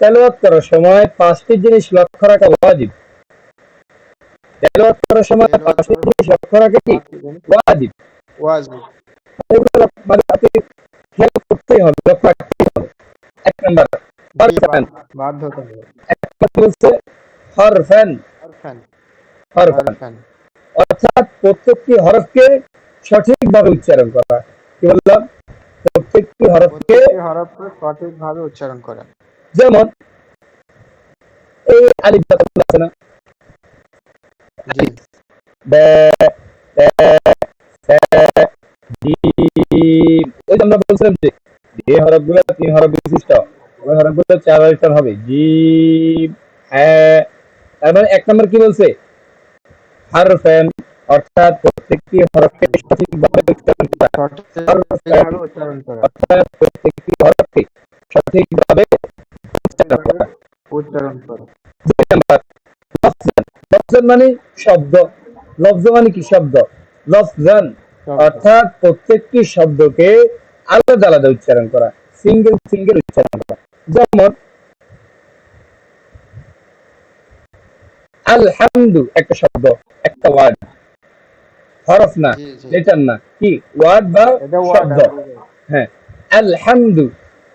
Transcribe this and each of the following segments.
তেলাওয়াত করার সময় পাঁচটি জিনিস লক্ষ্য রাখা ওয়াজিব। তেলাওয়াত করার সময় পাঁচটি জিনিস লক্ষ্য রাখা কি? ওয়াজিব। মানে আপনি খেয়াল করতেই হবে লক্ষ্য রাখতেই হবে। এক নাম্বার হরফান এক নাম্বার বলছে হরফান। হরফান। হরফান। হরফান। অর্থাৎ প্রত্যেকটি হরফকে সঠিকভাবে উচ্চারণ করা। কি বললাম? প্রত্যেকটি হরফকে হরফকে সঠিকভাবে উচ্চারণ করা। যেমন এই আলিফ আছে না? জি ওই যে আমরা বলছিলাম যে যে হরফগুলো তিন হরফ বিশিষ্ট ওই হরফগুলো চার আলিফার হবে। হ্যাঁ তার মানে এক নম্বর কি বলছে? হারফেন অর্থাৎ প্রত্যেকটি হরফকে সঠিকভাবে উচ্চারণ করা। অর্থাৎ প্রত্যেকটি হরফকে সঠিকভাবে উচ্চারণ করা। মানে শব্দ লফজ মানে কি শব্দ? লফজান অর্থাৎ প্রত্যেকটি শব্দকে আলাদা আলাদা উচ্চারণ করা সিঙ্গেল সিঙ্গেল উচ্চারণ করা। যেমন আলহামদু একটা শব্দ একটা ওয়ার্ড। হরফ না। লেটার না কি? ওয়ার্ড বা শব্দ। হ্যাঁ আলহামদু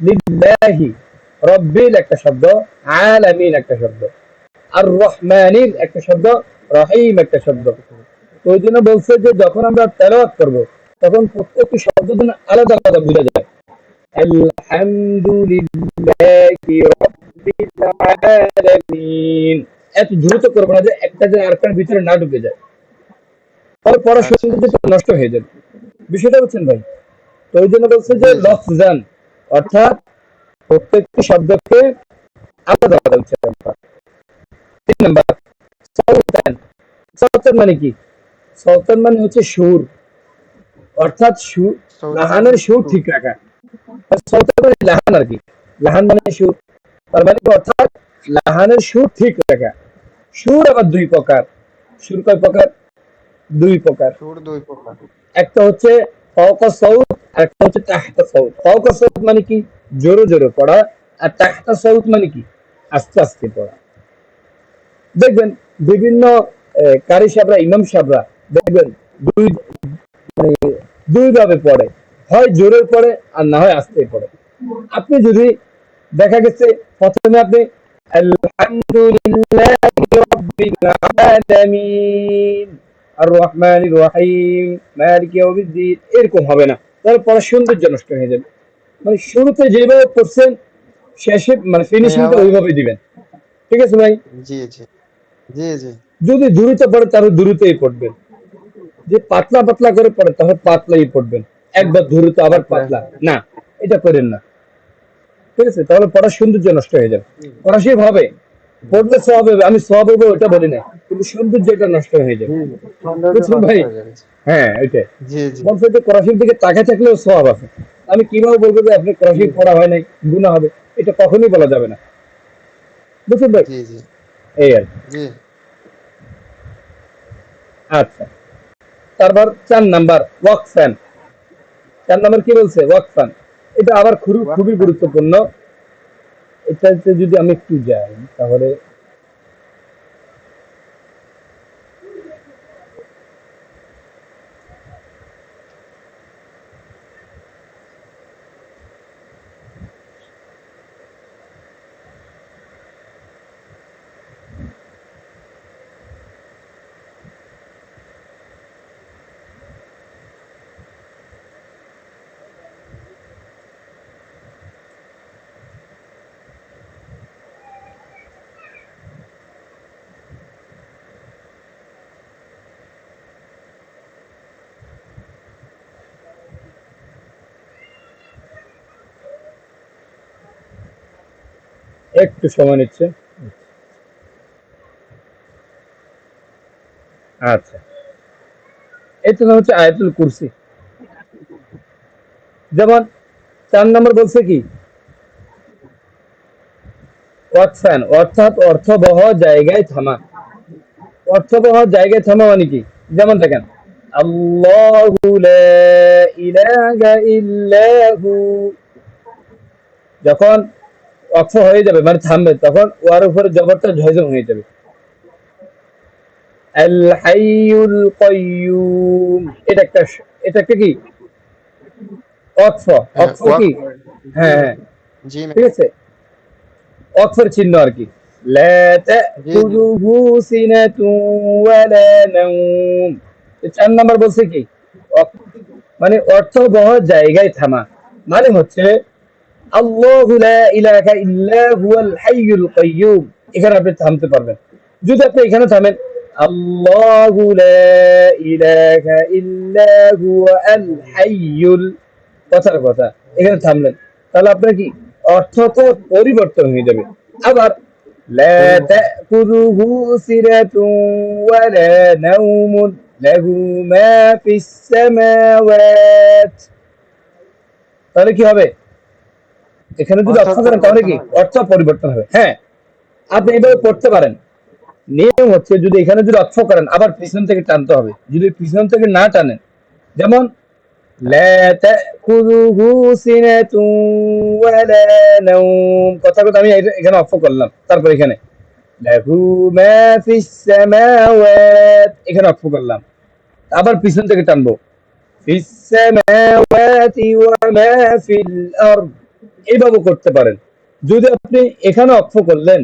লিল্লাহি রব্বিল একটা শব্দ আলামিন একটা শব্দ আর রহমানির একটা শব্দ রহিম একটা শব্দ। ওই জন্য বলছে যে যখন আমরা তেলাওয়াত করব তখন প্রত্যেকটি শব্দ যেন আলাদা আলাদা বোঝা যায়। এত দ্রুত করব না যে একটা যে আরেকটার ভিতরে না ঢুকে যায়। পড়াশোনা আচ্ছা, নষ্ট হয়ে যাবে। বিষয়টা বুঝছেন ভাই? তো ওই জন্য বলছে যে। লফজান অর্থাৎ প্রত্যেকটি শব্দকে আলাদা আলাদা উচ্চারণ করা তিন নাম্বার সলতান সলতান মানে কি? সলতান মানে হচ্ছে সুর। অর্থাৎ সুর লাহানের সুর। ঠিক রাখা। সলতান মানে লাহান আর কি? লাহান মানে সুর। তার মানে অর্থাৎ লাহানের সুর ঠিক রাখা। সুর আবার দুই প্রকার। সুর কয় প্রকার? দুই প্রকার। সুর দুই প্রকার। একটা হচ্ছে ফওকা সৌত আর একটা হচ্ছে তাহতা সৌত ফওকা সৌত মানে কি? জোরে জোরে পড়া। আর তাহতা সৌত মানে কি? আস্তে আস্তে পড়া। দেখবেন বিভিন্ন কারি সাবরা, ইমাম সাবরা, দেখবেন দুই মানে দুই ভাবে পড়ে। হয় জোরে পড়ে আর না হয় আস্তে পড়ে। আপনি যদি দেখা গেছে প্রথমে আপনি এরকম হবে না। তাহলে পড়া সৌন্দর্য নষ্ট হয়ে যাবে। মানে শুরুতে যেভাবে পড়ছেন শেষে মানে ফিনিশিংটা ওইভাবে দিবেন। ঠিক আছে ভাই? জি জি। জি জি। যদি দ্রুত পড়ে তাহলে দ্রুতই পড়বেন। যে পাতলা পাতলা করে পড়ে তাহলে পাতলাই পড়বেন। একবার দ্রুত আবার পাতলা। না এটা করেন না। ঠিক আছে? তাহলে পড়ার সৌন্দর্য নষ্ট হয়ে যাবে। পড়া হবে পড়লে সব হবে আমি সব হবে ওটা বলি না। কিন্তু সৌন্দর্যটা নষ্ট হয়ে যাবে। বুঝছেন ভাই? হ্যাঁ ওইটাই। জি জি। বলছে যে কোরআশির দিকে তাকায় থাকলেও সব আছে। আমি কীভাবে বলব যে আপনি কোরআশির পড়া হয় নাই গুণা হবে এটা কখনোই বলা যাবে না। বুঝছেন ভাই? জি জি। এই আর জি। আচ্ছা। তারপর চার নাম্বার ওয়াকফান। চার নাম্বার কি বলছে? ওয়াকফান। এটা আবার খুবই খুবই গুরুত্বপূর্ণ। এটাতে যদি আমি একটু যাই তাহলে একটু সময় নিচ্ছে। আচ্ছা। এটা হচ্ছে আয়াতুল কুরসি। যেমন চার নম্বর বলছে কি? ওয়াকফান অর্থাৎ অর্থবহ জায়গায় থামা। অর্থবহ জায়গায় থামা মানে কি? যেমন দেখেন যখন অক্ষ হয়ে যাবে মানে থামবে তখন ওয়ার উপরে জবরটা ঝয়জম হয়ে যাবে আল হাইয়ুল কাইয়ুম এটা একটা এটা একটা কি অক্ষ অক্ষ কি হ্যাঁ হ্যাঁ জি ঠিক আছে অক্ষর চিহ্ন আর কি لا تأخذه سنة ولا نوم চার নাম্বার বলছে কি অক- মানে অর্থবহ জায়গায় থামা মানে হচ্ছে এখানে আপনি থামতে পারবেন। যদি আপনি এখানে থামেন, আল্লাহু লা ইলাহা ইল্লা হুয়া আল হাইয়ুল কথার কথা। এখানে থামলেন। তাহলে আপনার কি অর্থ পরিবর্তন হয়ে যাবে। আবার, লা তাকুযুহু সিরাতুন ওয়া লা নাওমুন, লাহু মা ফিস সামাওয়াত। তাহলে কি হবে? এখানে যদি অর্থ অর্থ করেন তাহলে কি পরিবর্তন হবে। অর্থ পরিবর্তন হবে হ্যাঁ আপনি এভাবে পড়তে পারেন নিয়ম হচ্ছে যদি এখানে যদি অর্থ করেন আবার পিছন থেকে টানতে হবে যদি পিছন থেকে না টানেন যেমন لا تأخذه سنة ولا نوم কথা কথা আমি এটা- এখানে অফ করলাম তারপর এখানে له ما في السماوات এখানে অফ করলাম আবার পিছন থেকে টানবো في السماوات وما في الأرض এইভাবে করতে পারেন। যদি আপনি এখানে অক্ষ করলেন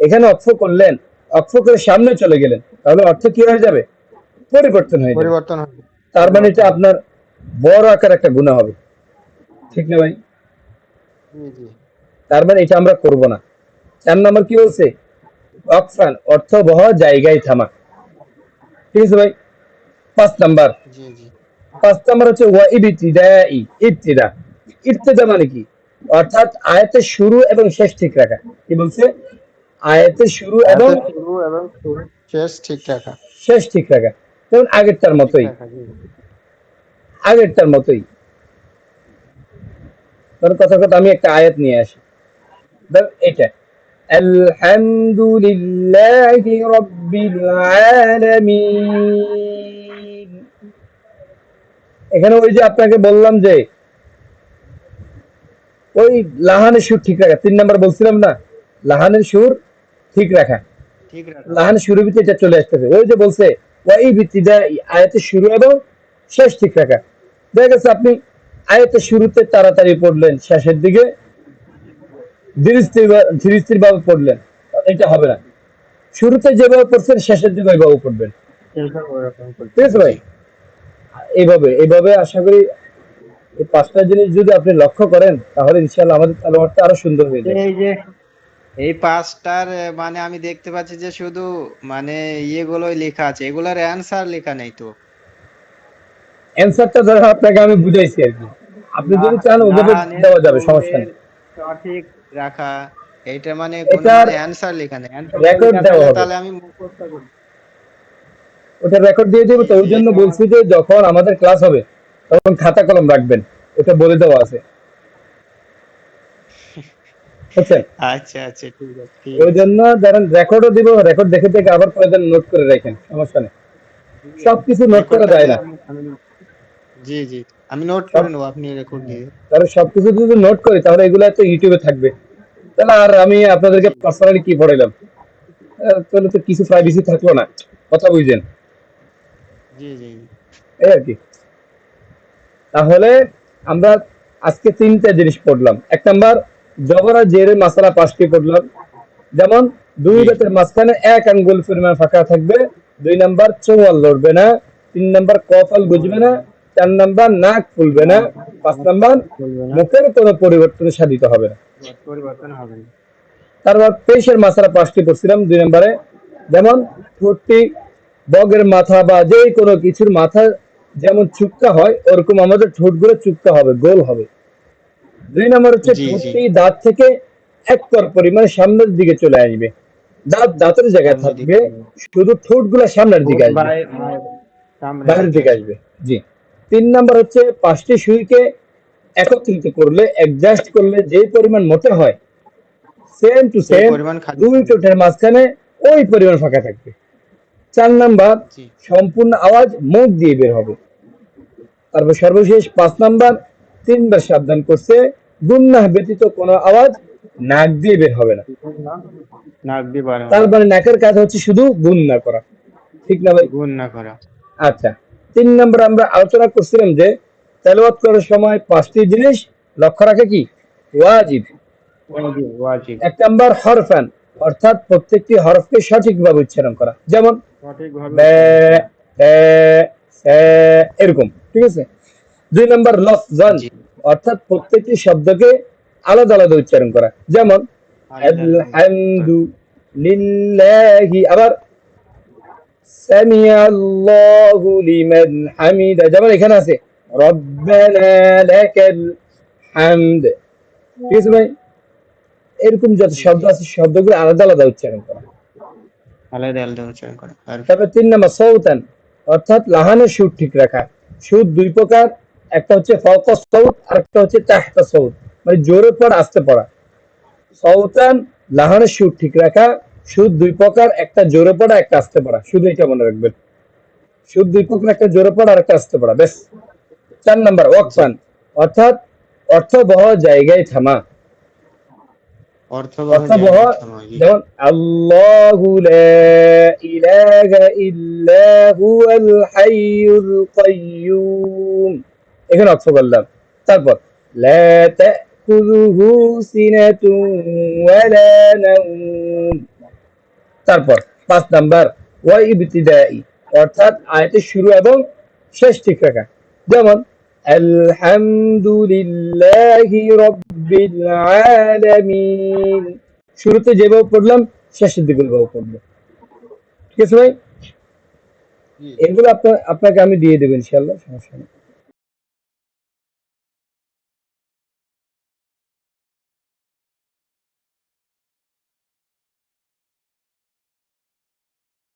এখানে অক্ষ করলেন অক্ষ করে সামনে চলে গেলেন তাহলে অর্থ কি হয়ে যাবে? পরিবর্তন হয়ে পরিবর্তন তার মানে এটা আপনার বড় আকার একটা গুণা হবে। ঠিক না ভাই? তার মানে এটা আমরা করব না। চার নম্বর কি বলছে? অক্সান অর্থ বহ জায়গায় থামা। ঠিক আছে ভাই? পাঁচ নাম্বার। পাঁচ নাম্বার হচ্ছে ওয়া ইবতিদাই ইবতিদা। ইবতিদা মানে কি? অর্থাৎ আয়াতের শুরু এবং শেষ ঠিক রাখা। কি বলছে? আয়াতের শুরু এবং শুরু এবং শেষ ঠিক রাখা। শেষ ঠিক রাখা। যেমন আগেরটার মতোই। আগেরটার মতোই। ধর কথা কথা আমি একটা আয়াত নিয়ে আসি। ধর এটা। আলহামদুলিল্লাহি রাব্বিল আলামিন। এখানে ওই যে আপনাকে বললাম যে ওই লাহানের সুর ঠিক রাখা। তিন নাম্বার বলছিলাম না? লাহানের সুর ঠিক রাখা। ঠিক রাখা। লাহান শুরু ভিত্তি এটা চলে আসতেছে। ওই যে বলছে ওয়াই ভিত্তিটা আয়াতের শুরু এবং শেষ ঠিক রাখা। দেখা গেছে আপনি আয়াতের শুরুতে তাড়াতাড়ি পড়লেন শেষের দিকে ধীর স্থির ভাবে পড়লেন। এটা হবে না। শুরুতে যেভাবে পড়ছেন শেষের দিকে ওইভাবে পড়বেন। ঠিক আছে ভাই? এইভাবে এইভাবে আশা করি পাঁচটা জিনিস যদি আপনি লক্ষ্য করেন তাহলে ইনশাআল্লাহ আমাদের তালোয়ারটা আরও সুন্দর হয়ে যাবে। এই যে এই পাঁচটার মানে আমি দেখতে পাচ্ছি যে শুধু মানে ইয়েগুলোই লেখা আছে। এগুলার অ্যান্সার লেখা নেই তো। অ্যান্সারটা ধরো আপনাকে আমি বুঝাইছি আর কি। আপনি যদি চান ওভাবে দেওয়া যাবে সমস্যা নেই। সঠিক রাখা। এইটা মানে কোনো অ্যান্সার লেখা নেই। লেখা দেওয়া হবে। তাহলে আমি মুখস্থ করি। ওটা রেকর্ড দিয়ে দেবো তো ওই জন্য বলছি যে যখন আমাদের ক্লাস হবে তখন খাতা কলম রাখবেন। ওটা বলে দেওয়া আছে। আচ্ছা আচ্ছা ঠিক আছে ওই জন্য ধরেন রেকর্ডও দিব রেকর্ড দেখে দেখে আবার পরে নোট করে রাখেন সমস্যা নেই। সবকিছু নোট করা যায় না। আমি- আমি- জি জি আমি নোট করে নেব আপনি রেকর্ড দিয়ে তাহলে সবকিছু যদি নোট করি তাহলে এগুলো তো ইউটিউবে থাকবে। তাহলে আর আমি আপনাদেরকে পার্সোনালি কি পড়াইলাম? তাহলে তো কিছু প্রাইভেসি থাকল না কথা বুঝছেন জি জি জি। এই আর কি। তাহলে আমরা আজকে তিনটা জিনিস পড়লাম। এক নাম্বার জবরা জেরে মাসালা পাঁচটি পড়লাম যেমন দুই। দাঁতের মাঝখানে এক আঙ্গুল পরিমাণ ফাঁকা থাকবে দুই নাম্বার চৌয়াল লড়বে না তিন নাম্বার কপাল বুঝবে না চার নাম্বার নাক ফুলবে না পাঁচ নাম্বার মুখের কোনো পরিবর্তনে সাধিত হবে না। পরিবর্তন হবে না। তারপর পেশের মাসালা পাঁচটি পড়ছিলাম দুই নম্বরে যেমন ঠোঁটটি বগের মাথা বা যে কোনো কিছুর মাথা যেমন চুক্কা হয় ওরকম আমাদের ঠোঁটগুলো চুক্কা হবে গোল হবে। দুই নম্বর হচ্ছে। ঠোঁটটি দাঁত থেকে এক কর পরিমাণে সামনের দিকে চলে আসবে। দাঁত দাঁতের জায়গায় থাকবে দিকে। শুধু ঠোঁটগুলো সামনের দিকে আসবে। বাইরের দিকে আসবে। জি। তিন নাম্বার হচ্ছে পাঁচটি সুইকে একত্রিত করলে অ্যাডজাস্ট করলে যে পরিমাণ মোটা হয় সেম টু সেম দুই ঠোঁটের মাঝখানে ওই পরিমাণ ফাঁকা থাকবে। চার নাম্বার সম্পূর্ণ আওয়াজ মুখ দিয়ে বের হবে। তারপর সর্বশেষ পাঁচ নাম্বার তিনবার সাবধান করছে গুন্নাহ ব্যতীত কোনো আওয়াজ নাক দিয়ে বের হবে না। নাক দিয়ে বার তার মানে নাকের কাজ হচ্ছে শুধু গুন্না করা। ঠিক না ভাই? গুণ না করা। আচ্ছা তিন নম্বর আমরা আলোচনা করছিলাম যে তেলাওয়াত করার সময় পাঁচটি জিনিস লক্ষ্য রাখে কি? ওয়াজিব। এক নম্বর হরফান অর্থাৎ প্রত্যেকটি হরফকে সঠিকভাবে উচ্চারণ করা। যেমন এরকম। ঠিক আছে? দুই নম্বর লফজান জি। অর্থাৎ প্রত্যেকটি শব্দকে আলাদা আলাদা উচ্চারণ করা। যেমন আলহামদু লিল্লাহি আবার সামিআল্লাহু লিমান হামিদা যেমন এখানে আছে রব্বানা লাকাল হামদ। ঠিক আছে ভাই? এরকম যত শব্দ আছে শব্দগুলো আলাদা আলাদা উচ্চারণ করা। আলাদা আলাদা উচ্চারণ করা। তারপর তিন নম্বর সৌতান। অর্থাৎ লাহানের সুর ঠিক রাখা। সুর দুই প্রকার, একটা হচ্ছে ফক সৌদ আর একটা হচ্ছে তাহতা সৌদ। মানে জোরে পর আসতে পড়া। সৌতান লাহানের সুদ ঠিক রাখা, সুদ দুই প্রকার, একটা জোরে পড়া, একটা আসতে পড়া। শুধু এটা মনে রাখবেন। সুদ দুই প্রকার, একটা জোরে পড়া আর একটা আসতে পড়া। বেশ চার নাম্বার, ওয়াকফান। অর্থাৎ অর্থবহ জায়গায় থামা। অর্থবহ। যেমন আল্লাহু লা ইলাহা ইল্লা হুয়াল হাইয়ুল কাইয়্যুম এখানে অর্থ বললাম। তারপর লা তাকুযুহু সিনাতুন ওয়ালা নাওম। তারপর পাঁচ নাম্বার ওয়া ইবতিদাই। অর্থাৎ আয়াতের শুরু এবং শেষ ঠিক রাখা। যেমন আলহামদুলিল্লাহি রাব্বিল আলামিন। শুরুতে যেভাবে পড়লাম শেষের দিকে ওইভাবে পড়ব ঠিক আছে ভাই? এগুলো আপনার আপনাকে আমি দিয়ে দেবেন ইনশাল্লাহ সমস্যা নেই।